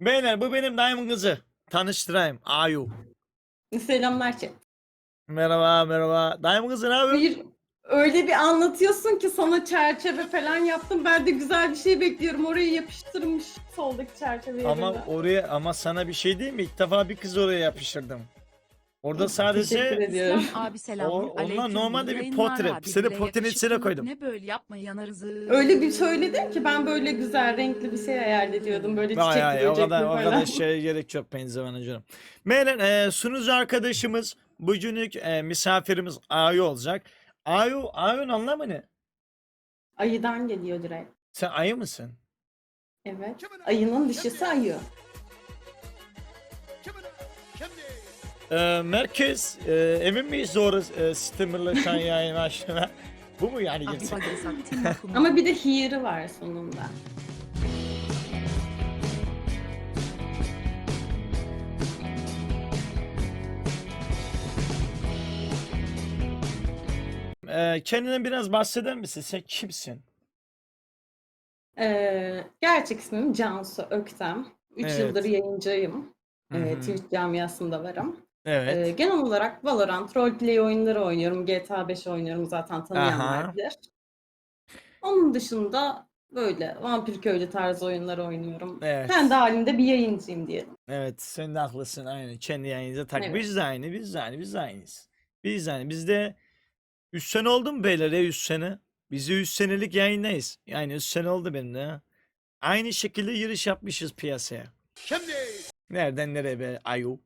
Beyler bu benim dayımın kızı. Tanıştırayım. Ayu. Selamlar chat. Merhaba merhaba. Dayımın kızı ne yapıyor? Bir öyle bir anlatıyorsun ki sana çerçeve falan yaptım. Ben de güzel bir şey bekliyorum. Orayı yapıştırmış soldaki çerçeveye. Ama böyle. oraya ama sana bir şey değil mi? İlk defa bir kız oraya yapıştırdım. Orada Teşekkür sadece ediyorum. İslam abi selam. O- onlar normalde bir portre. Seni portrenin içine koydum. Ne böyle yapma yanarız. Öyle bir söyledin ki ben böyle güzel renkli bir şey hayal ediyordum. Böyle Vay çiçekli ay, o böcekli kadar o falan. kadar şeye gerek yok Penzivan canım. Meylen e, sunucu arkadaşımız bugünlük e, misafirimiz Ayu olacak. Ayu Ayu'nun anlamı ne? Ayıdan geliyor direkt. Sen ayı mısın? Evet. Ayının dişisi ayı. E, merkez e, emin miyiz doğru e, Steamer'la şu an yayın açtığına? Bu mu yani bakımı. Ama bir de hear'ı var sonunda. E, kendinden biraz bahseder misin? Sen kimsin? Ee, gerçek ismim Cansu Öktem. 3 Evet. yıldır yayıncıyım. Hı Ee, hı. Twitch camiasında varım. Evet. Ee, genel olarak Valorant, roleplay oyunları oynuyorum. GTA 5 oynuyorum zaten tanıyanlar Aha. bilir. Onun dışında böyle Vampir Köylü tarzı oyunlar oynuyorum. Evet. Kendi halimde bir yayıncıyım diyelim. Evet sen de haklısın aynı kendi yayınıza tak. Evet. Biz de aynı biz de aynı biz de aynıyız. Biz de aynı bizde 3 sene oldu mu beyler ya 3 sene? Biz de 3 senelik yayındayız. Yani 3 sene oldu benim de. Aynı şekilde giriş yapmışız piyasaya. Nereden nereye be ayu?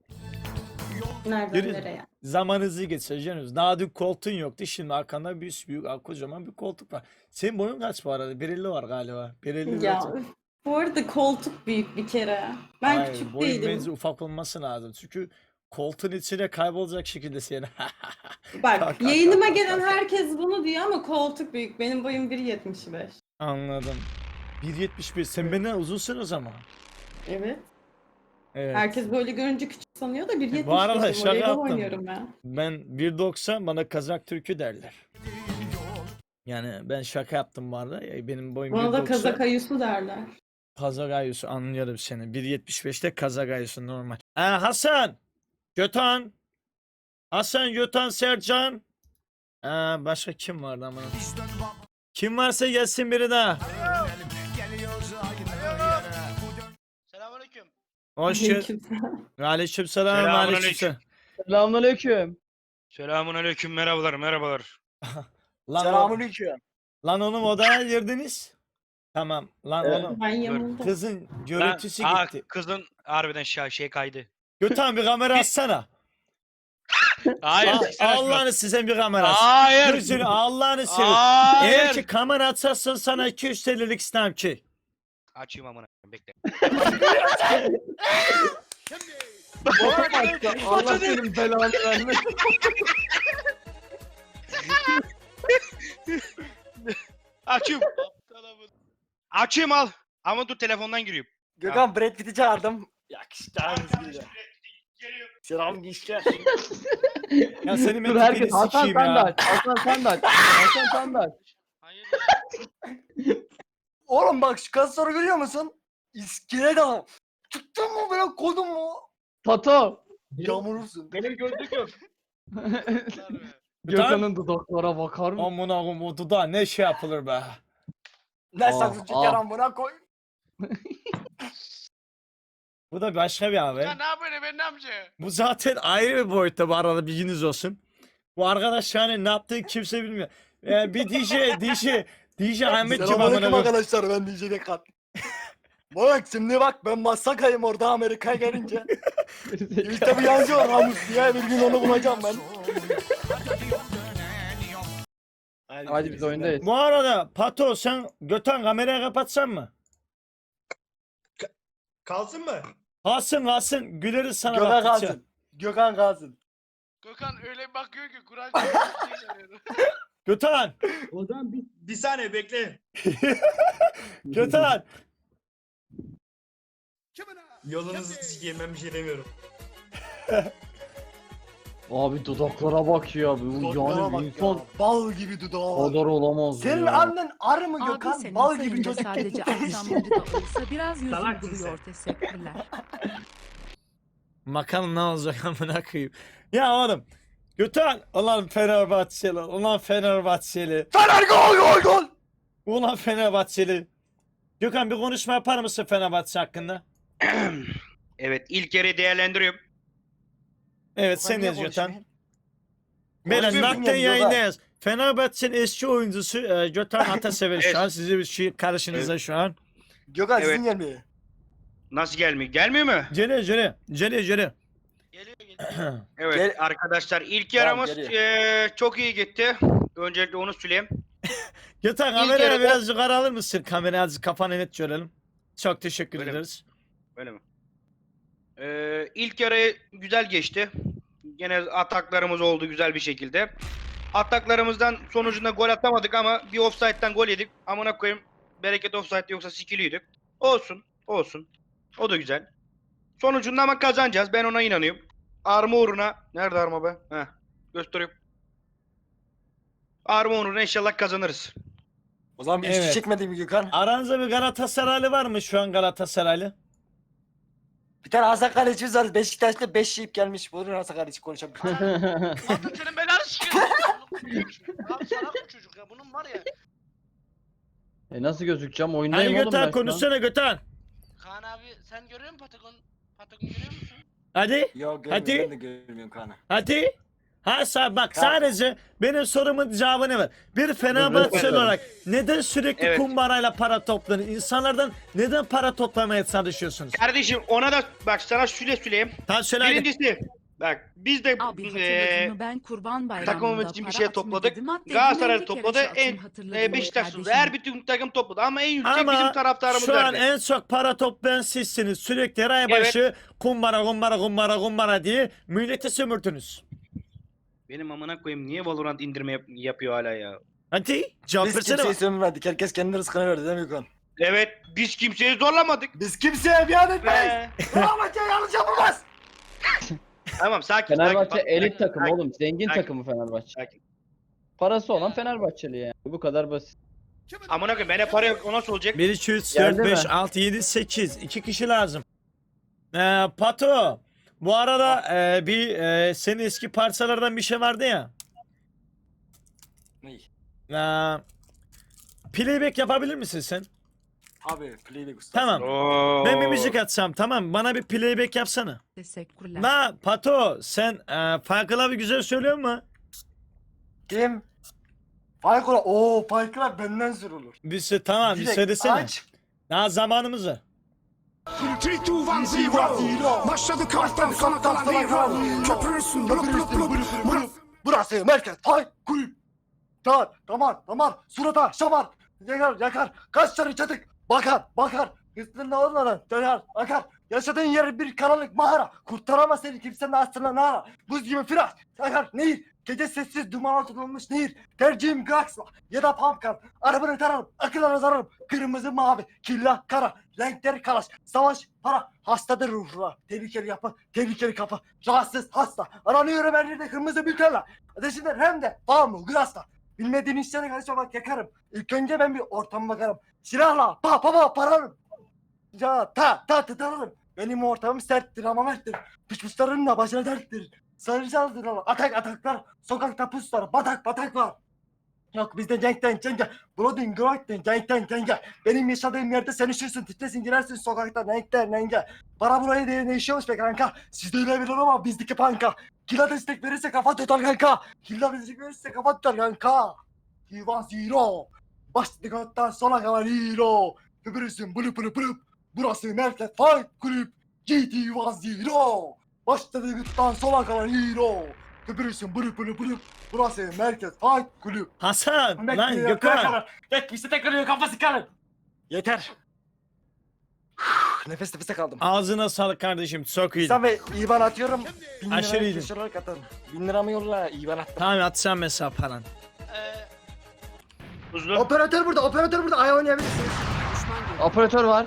Nereden Yürü. nereye? Zaman hızlı geçiyor canım. Daha dün koltuğun yoktu. Şimdi arkanda bir büyük kocaman bir koltuk var. Senin boyun kaç bu arada? 1.50 var galiba. 1.50 Ya zaten. üf, bu arada koltuk büyük bir kere. Ben Hayır, küçük boyun değilim. benzi ufak olması lazım. Çünkü koltuğun içine kaybolacak şekilde seni. Bak Kalk, kalk, yayınıma kalk, gelen kalk. herkes bunu diyor ama koltuk büyük. Benim boyum 1.75. Anladım. 1.71. Sen benden uzunsun o zaman. Evet. Evet. Herkes böyle görünce küçük sanıyor da 1.75. Bu arada şaka voleybol yaptım. oynuyorum ben. Ben 1.90 bana Kazak Türkü derler. Yani ben şaka yaptım bu arada. Ya Benim boyum Bana da 1.90. kazak ayısı derler. Kazak ayısı anlıyorum seni. 1.75'te Kazak ayısı normal. Ee, Hasan. Götan. Hasan, Götan, Sercan. Ee, başka kim vardı ama? Kim varsa gelsin biri daha. Hoş geldin. Aleykümselam. Aleykümselam. Selamünaleyküm. Aleykümselam. Selamünaleyküm. Selamünaleyküm merhabalar merhabalar. Lan, o- Selamünaleyküm. lan oğlum odaya girdiniz. Tamam. Lan Evet. oğlum. Ben yanımda. Kızın Ben, görüntüsü aa, gitti. kızın harbiden şey, şey kaydı. Götan bir kamera açsana. Hayır. Sen açma. Allah'ını size bir kamera aç. Hayır. Gözünü Allah'ını seveyim. Hayır. Eğer ki kamera açarsan sana 200 TL'lik ki. Açayım amına koyayım, bekle. Allah senin belanı vermesin. Açayım. Açayım al. Ama dur telefondan giriyorum. Gökhan Brad Pitt'i çağırdım. Yakıştı Selam gençler. Ya senin Dur herkes Hasan sen de aç. Hasan sen de aç. Hasan sen de aç. Hayır. Oğlum bak şu kasları görüyor musun? İskelet adam. Tuttun mu böyle kodun mu? Tato. Yamurursun. Benim gözlüküm. Gökhan'ın dudaklara bakar mı? Amına koyayım o dudağa ne şey yapılır be. Ne Ah, saksı ah. çeker amına koy. Bu da başka bir abi. Ya ne yapıyorsun ben yapacağım? Bu zaten ayrı bir boyutta bu arada bilginiz olsun. Bu arkadaş yani ne yaptığını kimse bilmiyor. Ee, bir DJ, DJ, DJ Ahmetciğim amına Selamünaleyküm koyayım. arkadaşlar ben DJ Dekat. Bak şimdi bak ben Masaka'yım orada Amerika'ya gelince. İşte bir yancı var Ramus diye bir gün onu bulacağım ben. Hadi biz oyundayız. Bu arada Pato sen Göten kamerayı kapatsan mı? Kalsın mı? Kalsın kalsın güleriz sana Gökhan baktıkça. kalsın. Gökhan kalsın. Gökhan öyle bakıyor ki Kur'an Göten, O zaman bir, bir saniye bekle. Göten. Yolunuzu sikeyim ben bir şey demiyorum. Abi dudaklara bak ya. Bu Dudaklara yani bak bir ya, insan Bal gibi dudağı var. kadar olamaz Senin ya. annen arı mı Abi Gökhan? senin Bal gibi sayınca çocuk sadece aksamları da olsa biraz yüzün Salaksın buluyor teşekkürler. Bakalım ne olacak amına koyayım. Ya oğlum. Götür. Ulan Fenerbahçeli. Ulan Fenerbahçeli. Fener gol gol gol. Ulan Fenerbahçeli. Gökhan bir konuşma yapar mısın Fenerbahçe hakkında? evet ilk yarı değerlendiriyorum. Evet Gökhan sen niye yaz Gökhan. konuşmuyor? Nakden yayındayız. Fenerbahçe'nin eski oyuncusu e, Gökhan Atasever şu Evet. an. Sizi bir şey karşınızda şu an. Gökhan Evet. sizin gelmiyor. Nasıl gelmiyor? Gelmiyor mu? Cene cene. Cene cene. Geliyor geliyor. Evet Gel- arkadaşlar ilk Tamam, yaramız eee, çok iyi gitti. Öncelikle onu söyleyeyim. Gökhan kameraya yarıda- biraz yukarı alır mısın? Kamerayı azıcık kafanı net görelim. Çok teşekkür Böyle mi? ederiz. Öyle mi? Ee, ilk yarı güzel geçti. Gene ataklarımız oldu güzel bir şekilde. Ataklarımızdan sonucunda gol atamadık ama bir offside'den gol yedik. Amına koyayım bereket offside yoksa sikiliyorduk. Olsun, olsun. O da güzel. Sonucunda ama kazanacağız. Ben ona inanıyorum. Arma uğruna. Nerede arma be? Heh. Gösteriyorum. Arma uğruna inşallah kazanırız. O zaman bir Evet. üçlü çekmedi mi Gökhan? Aranızda bir Galatasaraylı var mı şu an Galatasaraylı? Bir tane Hasan Kalecimiz var. Beşiktaş'ta 5 yiyip gelmiş. Buyurun Hasan Kaleci konuşalım. Hatta senin belanı sikiyor. Abi salak bu çocuk ya. Bunun var ya. E nasıl gözükeceğim? Hani Oyundayım oğlum ben Gökhan şu an. konuşsana Gökhan. Kaan abi sen görüyor musun Patagon? Patagon görüyor musun? Hadi. Yok görmüyorum. Hadi. Ben de görmüyorum Kaan'ı. Hadi. Ha sen bak Tamam. sadece benim sorumun cevabını ver. Bir Fenerbahçeli Evet. olarak neden sürekli Evet. kumbarayla para toplanıyor? İnsanlardan neden para toplamaya çalışıyorsunuz? Kardeşim ona da bak sana şöyle söyleyeyim. Tamam söyle hadi. Birincisi bak biz de Abi mı ben kurban bayramında takımımız için bir para şey atma topladık. dedim. Hatta Galatasaray kere topladı, çarptım, en- hatırladın mı Beşiktaş kardeşim? topladı. Her bütün takım topladı ama en yüksek Ama bizim taraftarımız şu an verdi. en çok para toplayan sizsiniz. Sürekli her ay başı kumbara kumbara kumbara kumbara diye milleti sömürdünüz. Benim amına koyayım niye Valorant indirme yap- yapıyor hala ya? Hadi cevap Biz versene. kimseyi sömürmedik. Herkes kendi rızkını verdi değil mi Gökhan? Evet biz kimseyi zorlamadık. Biz kimseye biat etmeyiz. Be. Fenerbahçe yanlış yapamaz. Tamam sakin. Fenerbahçe sakin, elit sakin, takım sakin, oğlum. Zengin sakin. takımı Fenerbahçe. sakin. Parası olan Fenerbahçeli yani. Bu kadar basit. Amına koyayım bana para yok o nasıl olacak? 1, 2, 3, Geldi 4, 5, mi? 6, 7, 8. 2 kişi lazım. Ee, Pato. Bu arada e, bir e, senin eski parçalardan bir şey vardı ya. Ney? Ee, playback yapabilir misin sen? Abi playback ustası. Tamam. Oo. Ben bir müzik atsam tamam bana bir playback yapsana. Teşekkürler. La Pato sen e, Farklı abi güzel söylüyor mu? Kim? Faykula. Oo Faykula benden zor olur. Bir şey tamam bir Direkt söylesene. aç. Daha zamanımız var. 3, 2, 1, 0 Zero. Başladı kaptan sana kalan hero Köpürürsün blup blup blup blup Burası merkez. Hay kulüp. Tamam tamam tamam. Surata şamar. Yakar yakar. Kaç tane çatık. Bakar bakar. Üstünde olmadan döner bakar. Yaşadığın yer bir karanlık mağara. Kurtaramaz seni kimsenin aslına nara. Buz gibi firaş. Yakar nehir. Gece sessiz duman tutulmuş nehir. Tercihim Gaxla ya da Pumpkin. Arabanı tararım. Akıllara zararım. Kırmızı mavi. Killa kara. Renkleri kalaş. Savaş para. Hastadır ruhlar. Tehlikeli yapı. Tehlikeli kapı. Rahatsız hasta. Aranıyorum her yerde kırmızı bültenle. Ateşinden hem de bağımlı glasla. Bilmediğin işlere karışmamak yakarım. İlk önce ben bir ortama bakarım. Silahla pa pa pa pararım. Ya ta ta tutarım. Benim ortamım serttir ama merttir. Pişmişlerin de başına derttir. Sarıcaldır ama atak ataklar. Sokakta puslar batak batak var. Yok bizde cenkten cenge. Bloodin Groit'ten cenkten cenge. Benim yaşadığım yerde sen üşürsün titresin girersin sokakta renkler renge. Para buraya diye ne işiyormuş be kanka. Sizde öyle bilir ama bizdeki panka. Killa destek verirse kafa tutar kanka. Killa destek verirse kafa tutar kanka. Divan zero. Başlıktan sona kadar hero. Köpürürsün bulup bulup bulup. Burası merkez fight kulüp. GT One Zero. Başladıktan sona kadar hero. Köpürürsün bulup bulup bulup. Burası merkez fight kulüp. Hasan lan Bekliyor, Gökhan. Tek tek kırıyor kafası kalın. Yeter. Nefes nefese kaldım. Ağzına sağlık kardeşim çok iyi. Sen ve İban atıyorum. Bin lira Aşırı iyiydin. köşe olarak atarım. Bin lira mı yolla İban attım. Tamam atsam mesela paran. Uzun. Operatör burada, operatör burada. Ay oynayabilirsin. Operatör var.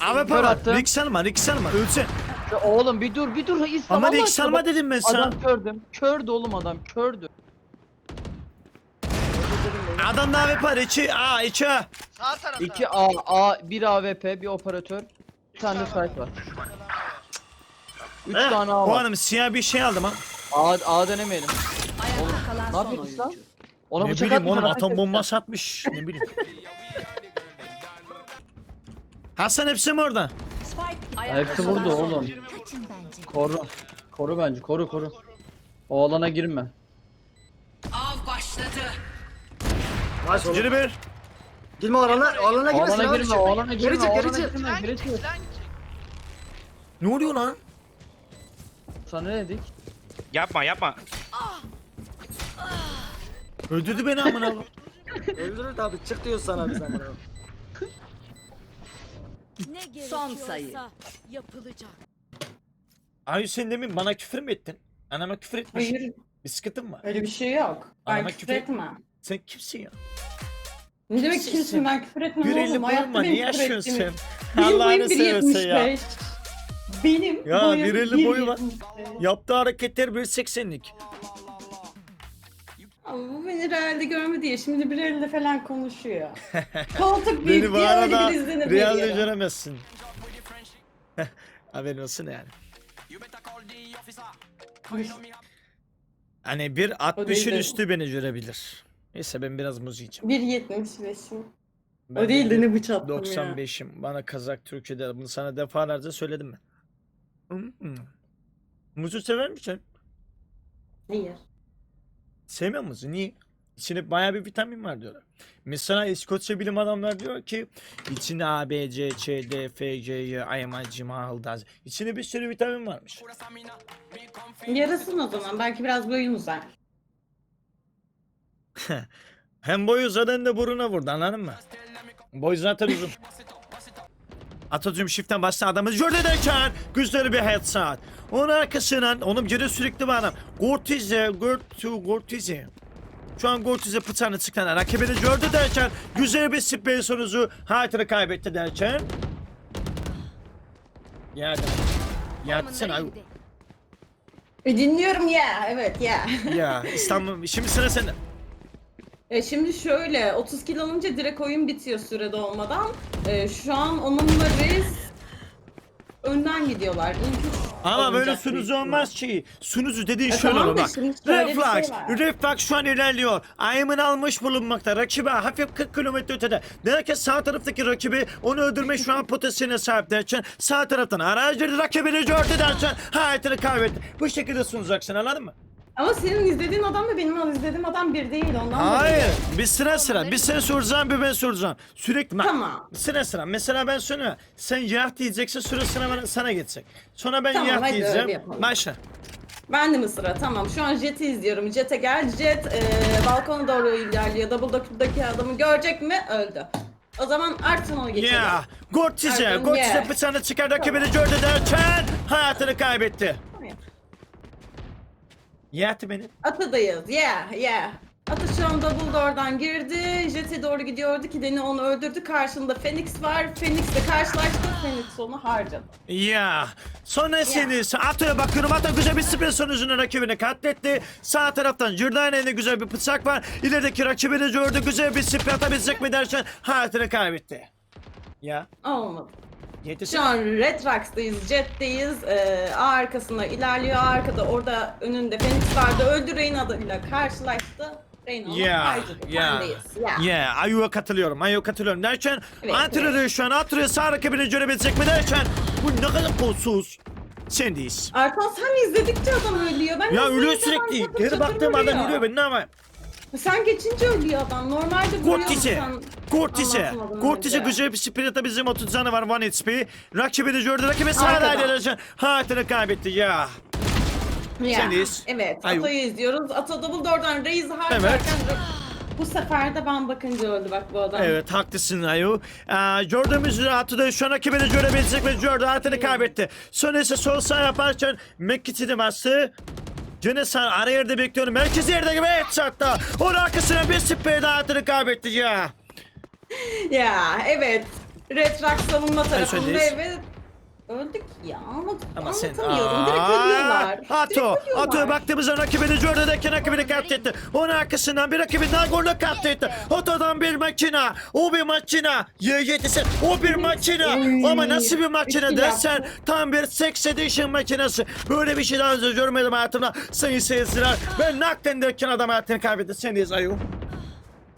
Abi para. attı. Rick Selma, Rick Selma. Ölse. Ya oğlum bir dur bir dur İslam Ama Allah aşkına salma bak. dedim ben sana. Adam kördüm. Kördü oğlum adam kördü. Adam da AWP var. İçi A içi A. Sağ tarafta. 2 A, A, 1 AWP, bir operatör, bir tane de site var. 3 Heh, tane A var. hanım siyah bir şey aldım ha. A, A denemeyelim. Ayakta kalan Ne son yapıyorsun oyuncu. lan? Ona ne bıçak bileyim oğlum atom bombası atmış. Ne bileyim. Hasan hepsi mi orada? Spike Ya ayakta Hepsi kalan vurdu son oğlum. oyuncu. Koru. Koru bence koru koru. O alana girme. Maç oğlum. Ciri bir. Girme alana, alana girmesin alana abi. girme, alana girme, Geri çık, geri alana çık. girme, geri çık. Lan Ne oluyor lan? Sana ne dedik? Yapma yapma. Öldürdü beni amına. koyayım. Öldürür tabi çık diyor sana biz amına. Son sayı. yapılacak. Ay sen demin bana küfür mü ettin? Anama küfür etmiş. Hayır Bir sıkıntın var. öyle bir şey yok. Ben Anama küfür küfür- etmem. Sen kimsin ya? Ne demek Kimsin kimsin ben küfür etmem Bir elli oğlum. Hayatta benim niye küfür yaşıyorsun ettiğimi- sen? Benim boyum Allah'ını seversen ya. 1.75. Benim Ya, boyum bir elli boyu var. 1.75. Yaptığı hareketler 1.80'lik. Ama bu beni realde görmedi ya. Şimdi bir elle falan konuşuyor. Koltuk büyük Beni bu diye öyle arada bir izlenim realde veriyorum. göremezsin. Haberin olsun yani. Hani bir 60'ın de- üstü beni görebilir. Neyse ben biraz muz yiyeceğim. 1.75'im. Ben O değil de ne bıçattım ya. 95'im. Bana Kazak Türkiye'de bunu sana defalarca söyledim mi? Hmm. Muzu sever misin? Hayır. Sevmiyor musun? Niye? İçinde bayağı bir vitamin var diyorlar. Mesela İskoçya bilim adamları diyor ki içinde A, B, C, Ç, D, F, G, Y, I, M, I, G, M, H, L, D, Z. İçinde bir sürü vitamin varmış. Yarasın o zaman. Belki biraz boyun uzar. Hem boyu uzadı hem de buruna vurdu anladın mı? Boy zaten uzun. Atatürk shift'ten başlayan adamı ederken güzel bir headshot. Onun arkasından onun geri sürekli bir adam. Gortize, Gortu, Gortize. Şu an Gortize bıçağını çıkan rakibini gördü derken güzel bir spray sonucu hayatını kaybetti derken. Yardım. Yardım sen ay. E, dinliyorum ya. Evet ya. Ya İstanbul şimdi sıra sende. E, şimdi şöyle 30 kilo olunca direkt oyun bitiyor sürede olmadan. E, şu an onunla Reis önden gidiyorlar. İlk üç Ama böyle büyük sunucu ihtimal. olmaz ki. Sunucu dediğin E şöyle tamam olur da bak. şimdi şöyle bir şey Reflex, var. Reflex şu an ilerliyor. Ayımın almış bulunmakta. Rakibe hafif 40 kilometre ötede. Derken sağ taraftaki rakibi onu öldürme şu an potansiyene sahip derken sağ taraftan aracı rakibini gördü derken hayatını kaybetti. Bu şekilde sunacaksın anladın mı? Ama senin izlediğin adam da benim izlediğim adam bir değil ondan Hayır. dolayı. Bir sıra sıra. Bir sen soracağım bir ben soracağım. Sürekli bak. Tamam. Sıra sıra. Mesela ben sonra sen yah diyeceksin sıra sıra bana, sana geçecek. Sonra ben Tamam, yah hadi öyle diyeceğim. yapalım. Başla. Ben de mi sıra? Tamam. Şu an Jet'i izliyorum. Jet'e gel. Jet e, balkona doğru ilerliyor. Double Double'daki adamı görecek mi? Öldü. O zaman Arsenal'a geçelim. Ya, Gortize, Pardon, Gortize yeah. bıçağını çıkar rakibini gördü derken hayatını kaybetti. Beni. Atı'dayız. Yeah, yeah. Atı şu an Double Door'dan girdi. Jet'e doğru gidiyordu ki Deni onu öldürdü. Karşında Phoenix var. Phoenix'le karşılaştı. Phoenix onu harcadı. Ya, sonra seni Ato'ya bakıyorum. Ato güzel bir sprint sonucunda rakibini katletti. Sağ taraftan Jordan'ın güzel bir bıçak var. İlerideki rakibini gördü. Güzel bir sprint atabilecek mi derken hayatını kaybetti. Ya, Olmadı. Şu an Red Rocks'tayız, Jet'teyiz. Ee, arkasında ilerliyor. Arkada orada önünde Phoenix vardı. Öldü Reyna adıyla karşılaştı. Reyna onu Ya, harcadı. ya. Sendeyiz. Ya. Yeah, Ayu'ya katılıyorum. Ayu'ya katılıyorum derken Evet, Antrenör şu an Antrenör sağ rakibini görebilecek mi derken bu ne kadar kolsuz. Sendeyiz. Arkan sen izledikçe adam ölüyor. Ben Ya izleyince ölüyor adam sürekli. Geri çatır baktığım adam ölüyor ben ne yapayım? Sen geçince ölüyor adam. Normalde vuruyor anlatmadan Gortice önce. güzel bir sprint bizim 30 canı var 1 HP. Rakibini gördü. Rakibi sağ Arkadan. ilerlerken hayatını kaybetti ya. Ya, Sendeyiz. Evet. Ayu. Ato'yu izliyoruz. Ato Double Door'dan Reis'i harcarken bu sefer de ben bakınca öldü bak bu adam. Evet haklısın Ayu. Ee, gördüğümüz üzere şu an rakibini görebilecek ve gördü hayatını kaybetti. Sonra ise sol sağ yaparken McKitt'i bastı. Gene sağ ara yerde bekliyorum. Merkezi yerde gibi headshot'ta. Onun arkasına bir sprey daha hayatını kaybetti ya. Ya evet. Red Rock savunma tarafında evet. Öldük ya. Anlat, Ama sen... anlatamıyorum. Direkt ölüyorlar. Ato, Direkt ölüyorlar. Ato'ya baktığımızda rakibini Jordan'daki rakibini katletti. Onun arkasından bir rakibin daha golü katletti. Oto'dan bir makina, o bir makina. YGT'si, o bir makina. Ama nasıl bir makina dersen tam bir sex edition makinesi. Böyle bir şey daha önce görmedim hayatımda. Sayın seyirciler, ben naklen derken adam hayatını kaybetti. Sendeyiz Ayu.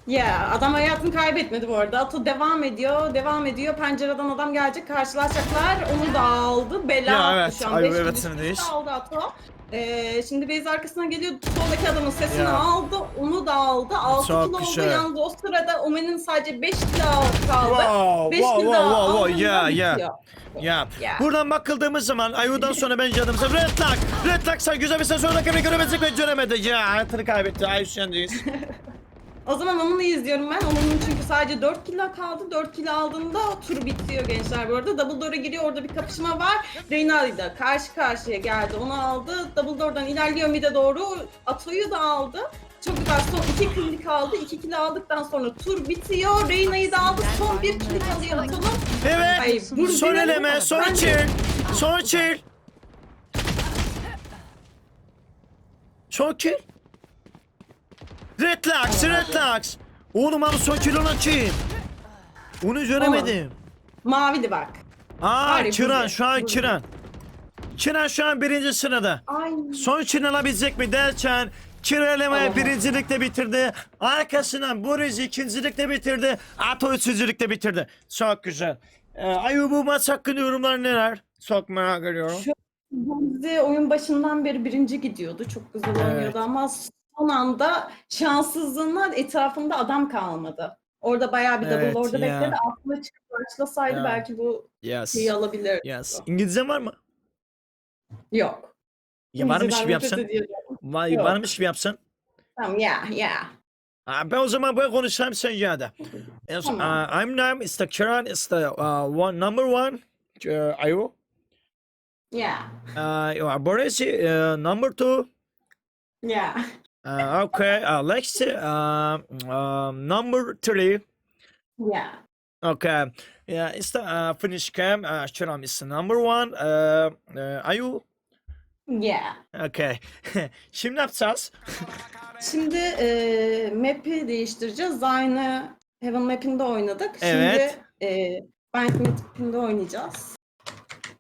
Ya adam hayatını kaybetmedi bu arada. Ato devam ediyor, devam ediyor. Pencereden adam gelecek, karşılaşacaklar. Onu da aldı. Bela Ya attı evet, şu an. ay, Beş evet, kişi aldı Ato. Ee, şimdi base arkasına geliyor. Soldaki adamın sesini Ya. aldı. Onu da aldı. 6 Çok kilo oldu. güzel. Yalnız o sırada Omen'in sadece 5 kilo kaldı. Wow, 5 wow, kilo wow, wow, wow, yeah, yeah. Ya. Ya. Buradan bakıldığımız zaman Ayu'dan sonra ben canımıza Red Lock. Red Lock sen güzel bir sen sonra rakibini göremezdik ve göremedi. Ya hayatını kaybetti. Ay sendeyiz. O zaman Omen'i izliyorum ben. Omen'in çünkü sadece 4 kilo kaldı. 4 kilo aldığında tur bitiyor gençler bu arada. Double Door'a giriyor. Orada bir kapışma var. Reynali ile karşı karşıya geldi. Onu aldı. Double Door'dan ilerliyor mid'e doğru. Ato'yu da aldı. Çok güzel. Son 2 kill kaldı. 2 kill aldıktan sonra tur bitiyor. Reyna'yı da aldı. Son 1 kill kalıyor Ato'nun. Evet. Ay, dur, son eleme, daha. son Ben de- chill. Son chill. Son kill. Red Locks. Oğlum abi son olan kim? Onu göremedim. Mavili bak. Aa, Bari Kiran, burada, şu an burada. Kiran. Kiran şu an birinci sırada. Ay. Son için alabilecek mi derken Kirelemeyi Allah. birincilikte bitirdi. Arkasından Boris ikincilikte bitirdi. Ato üçüncülükte bitirdi. Çok güzel. Ee, Ayu bu maç hakkında yorumlar neler? Çok merak ediyorum. Şu- Gamze oyun başından beri birinci gidiyordu. Çok güzel oynuyordu ama son anda şanssızlığından etrafında adam kalmadı. Orada bayağı bir double Evet, orada ya. bekledi. Aklına çıkıp başlasaydı Ya. belki bu Yes. şeyi alabilirdi. Yes. İngilizce var mı? Yok. Ya varmış gibi yapsan. Var, varmış gibi yapsan. Tamam ya ya. Ha, ben o zaman böyle konuşayım sen ya da. Tamam. uh, I'm name is the Kiran is the uh, one number one. Uh, Ayu. Ya. Uh, Boris uh, number two. Ya. Uh, okay, uh, Lexi, uh, um, number three. Ya. Okay, yeah, it's the uh, finish cam. Uh, Shiram is number one. Uh, uh, are you? Ya. Okay. Şimdi ne yapacağız? Şimdi e, map'i değiştireceğiz. Aynı Heaven map'inde oynadık. Evet. Şimdi e, Bind map'inde oynayacağız.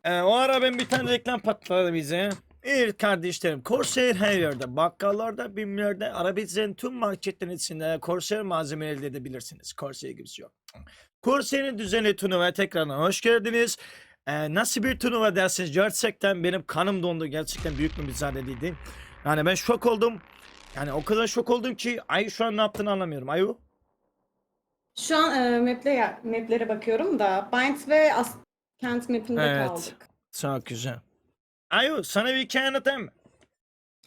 Ee, o ara ben bir tane reklam patladı bize. Evet kardeşlerim, Corsair her yerde, bakkallarda, bimlerde, arabileceğin tüm marketlerin içinde Corsair malzeme elde edebilirsiniz. Corsair gibisi yok. Corsair'in düzenli turnuvaya tekrardan hoş geldiniz. Ee, nasıl bir turnuva dersiniz? Gerçekten benim kanım dondu. Gerçekten büyük bir mücadeleydi. Yani ben şok oldum. Yani o kadar şok oldum ki Ay şu an ne yaptığını anlamıyorum. Ayu? Şu an e, map'le, map'lere bakıyorum da Bind ve Askent map'inde Evet. kaldık. Çok güzel. Ayu sana bir hikaye anlatayım mı?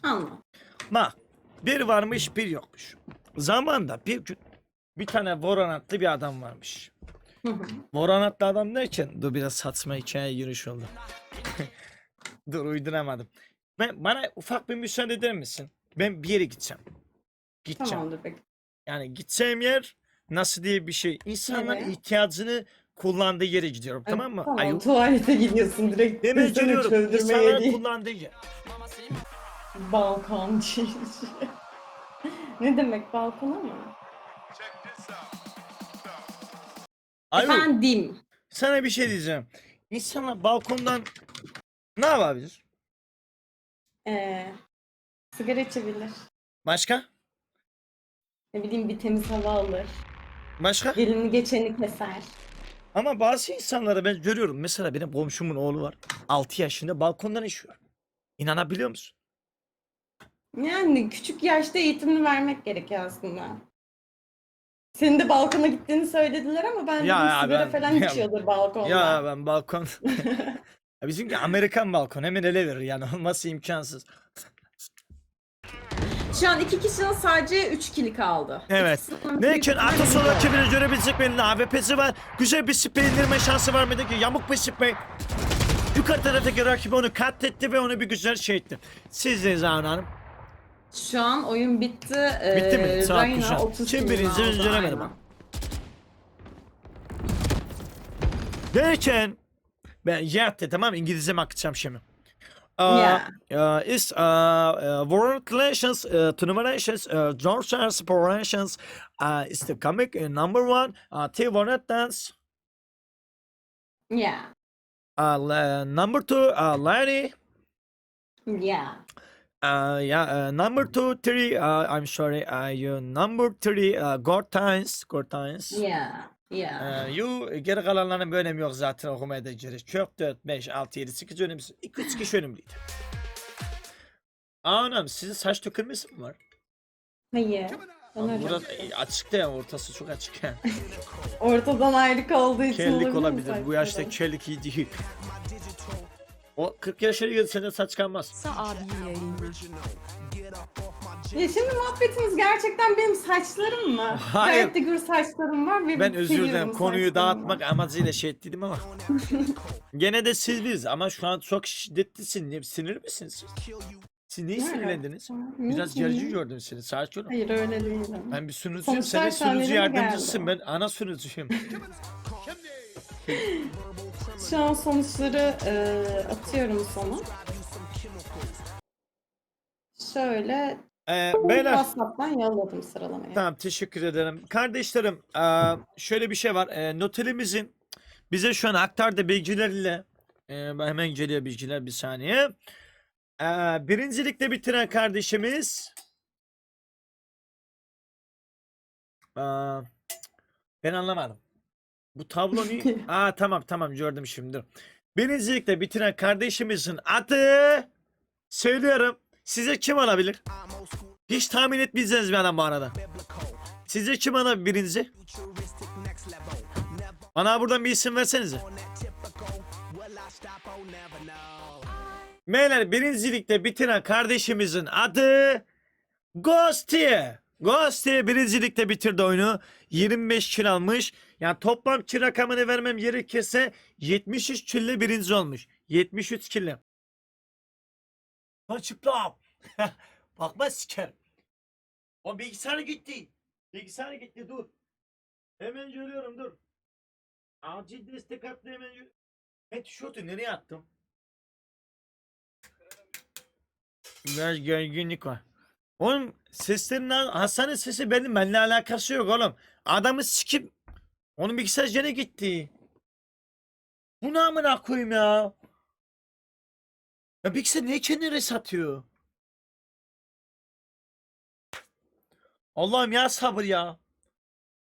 Anla. Bak bir varmış bir yokmuş. Zamanda bir gün bir tane Voranatlı bir adam varmış. Voranatlı adam derken dur biraz saçma hikaye giriş oldu. dur uyduramadım. Ben, bana ufak bir müsaade eder misin? Ben bir yere gideceğim. Gideceğim. Tamamdır peki. Yani gideceğim yer nasıl diye bir şey. İnsanlar Evet. ihtiyacını kullandığı yere gidiyorum tamam mı? Tamam Ayu. tuvalete gidiyorsun direkt. Demek Seni geliyorum. çözdürmeye İnsanların değil. kullandığı yer. Balkon Ne demek balkona mı? Ayu. Efendim. Sana bir şey diyeceğim. İnsanlar balkondan ne yapabilir? Ee, sigara içebilir. Başka? Ne bileyim bir temiz hava alır. Başka? Gelini geçeni keser. Ama bazı insanları ben görüyorum. Mesela benim komşumun oğlu var. 6 yaşında balkondan işiyor. İnanabiliyor musun? Yani küçük yaşta eğitimini vermek gerekiyor aslında. Senin de balkona gittiğini söylediler ama ben Ya, ya sigara ben- falan ya- içiyordur balkonda. Ya ben balkon... Bizimki Amerikan balkon. Hemen ele verir yani. Olması imkansız. Şu an iki kişinin sadece üç kili kaldı. Evet. İkisinden Ne büyük için ihtimalle Atos yok. olarak kimini görebilecek benim AWP'si var. Güzel bir sprey indirme şansı var mıydı ki? Yamuk bir sprey. Yukarı taraftaki rakibi onu katletti ve onu bir güzel şey etti. Siz de Zahra Hanım. Şu an oyun bitti. Bitti mi? Ee, güzel. 30 Kim kilini birinci aldı, incelemedim aynen. Derken Ben yattı tamam İngilizce mi akıtacağım şimdi. Uh, Yeah. uh, is uh, uh, world relations, uh, to relations, uh, George relations, uh, is the comic number one, uh, T1 dance, Yeah. uh, number two, uh, Larry, Yeah. uh, yeah, uh, number two, three, uh, I'm sorry, uh, you number three, uh, Gortines, Gortines. Yeah. Yeah. Ee, you geri kalanların bir önemi yok zaten okumaya da gerek. Çok 4, 5, 6, 7, 8 önemsiz. 2, 3 kişi önemliydi. Anam sizin saç dökülmesi mi var? Hayır. Lan Sanırım. Burası e, açık da ya ortası çok açık yani. Ortadan ayrık olduğu için Kellik olabilir. Bu yaşta kellik iyi değil. O 40 yaşına geldi sene saç kalmaz. Sa abi yayınlar. Ya şimdi muhabbetiniz gerçekten benim saçlarım mı? Hayır. Gayet de gür saçlarım var ve Ben özür dilerim konuyu dağıtmak amacıyla şey ettiydim ama. Gene de siz biz ama şu an çok şiddetlisin. Sinir misiniz siz? Siz niye sinirlendiniz? Biraz gerici gördüm seni. Sakin ol. Hayır öyle değilim. Ben bir sunucuyum. Sonuçlar Senin sunucu sahnelere yardımcısın. Ben ana sunucuyum. Şu an sonuçları e, atıyorum sana. Şöyle Ee, beyler. WhatsApp'tan yolladım sıralamayı. Tamam teşekkür ederim. Kardeşlerim eee, şöyle bir şey var. Eee, notelimizin bize şu an aktardığı bilgilerle ben hemen geliyor bilgiler bir saniye. Eee, birincilikte bitiren kardeşimiz Eee, ben anlamadım. Bu tablo ni? Aa tamam tamam gördüm şimdi. Birincilikte bitiren kardeşimizin adı söylüyorum. Size kim olabilir? Hiç tahmin etmeyeceğiniz bir adam bu arada. Sizce kim ana birinci? Bana buradan bir isim versenize. Beyler birincilikte bitiren kardeşimizin adı Ghosty. Ghosty birincilikte bitirdi oyunu. 25 kill almış. Yani toplam kill rakamını vermem gerekirse 73 kille birinci olmuş. 73 kille. Çıplak. Bakma sikerim. O bilgisayar gitti. Bilgisayar gitti dur. Hemen görüyorum dur. Acil destek attı hemen gör- Ben tişörtü nereye attım? Biraz gerginlik var. Oğlum seslerinden Hasan'ın sesi benim benimle alakası yok oğlum. Adamı sikip onun bilgisayar gene gitti. Bu ne amına koyayım ya? Ya bilgisayar niye kendini satıyor? Allah'ım ya sabır ya.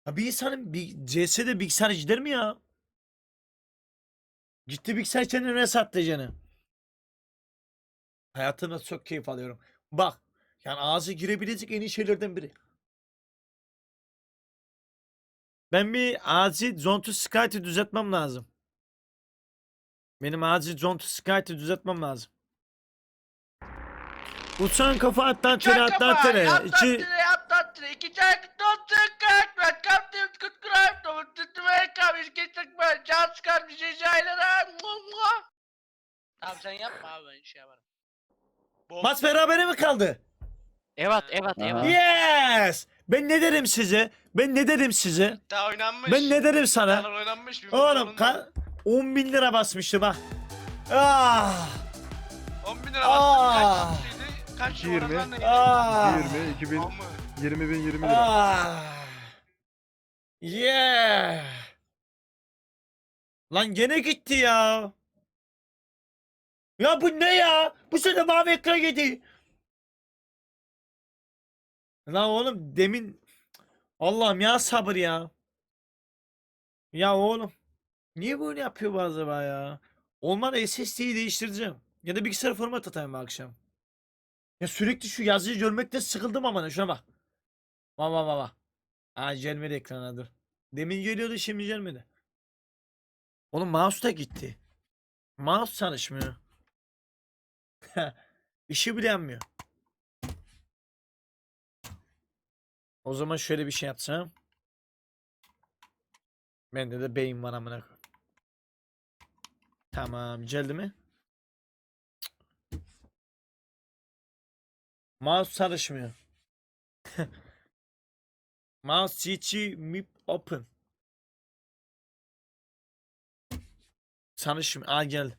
Ya bir insanın bir CS'de bilgisayar gider mi ya? Gitti bilgisayar kendine sattı canı. Hayatımda çok keyif alıyorum. Bak yani ağzı girebilecek en iyi şeylerden biri. Ben bir acil Zontu Skype'ı düzeltmem lazım. Benim acil Zontu Skype'ı düzeltmem lazım. Uçan kafa attan tere attan tere. İki... İki çarkı tuttuk kalk ben kaptım kutkurar topu tuttum el kamış geçtik ben can çıkar bir şey şeylere Tamam sen yapma abi ben şey yaparım. Maç berabere mi kaldı? Evet evet evet. Yes! Ben ne derim size? Ben ne derim size? Daha oynanmış. Ben ne derim sana? Daha oynanmış bir Oğlum ka- 10 bin lira basmıştım ha. Ah! 10 bin lira Aa! bastın kaç Kaç 20. orandan neydi? Ah! 20, 2000, Ama 20 bin 20 lira. Ah! Yeah! Lan gene gitti ya. Ya bu ne ya? Bu sene mavi ekran yedi. Lan oğlum demin Allah'ım ya sabır ya. Ya oğlum. Niye böyle yapıyor bu acaba ya? Olmadı SSD'yi değiştireceğim. Ya da bilgisayar format atayım akşam. Ya sürekli şu yazıyı görmekten sıkıldım ama şuna bak. Bak bak bak bak. Aa gelmedi ekrana dur. Demin geliyordu şimdi gelmedi. Oğlum mouse da gitti. Mouse çalışmıyor. İşi bile yapmıyor. O zaman şöyle bir şey yapsam. Bende de beyin var amına. Tamam, geldi mi? Mouse çalışmıyor. Mouse GG MIP Open. tanışım. Aa gel.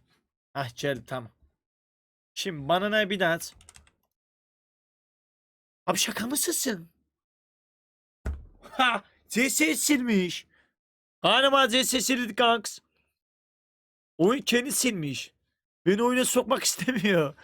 Ah gel tamam. Şimdi bana ne bir daha. Abi şaka mısın? Ha! CS silmiş. Galiba CS sildi kanks. Oyun kendi silmiş. Beni oyuna sokmak istemiyor.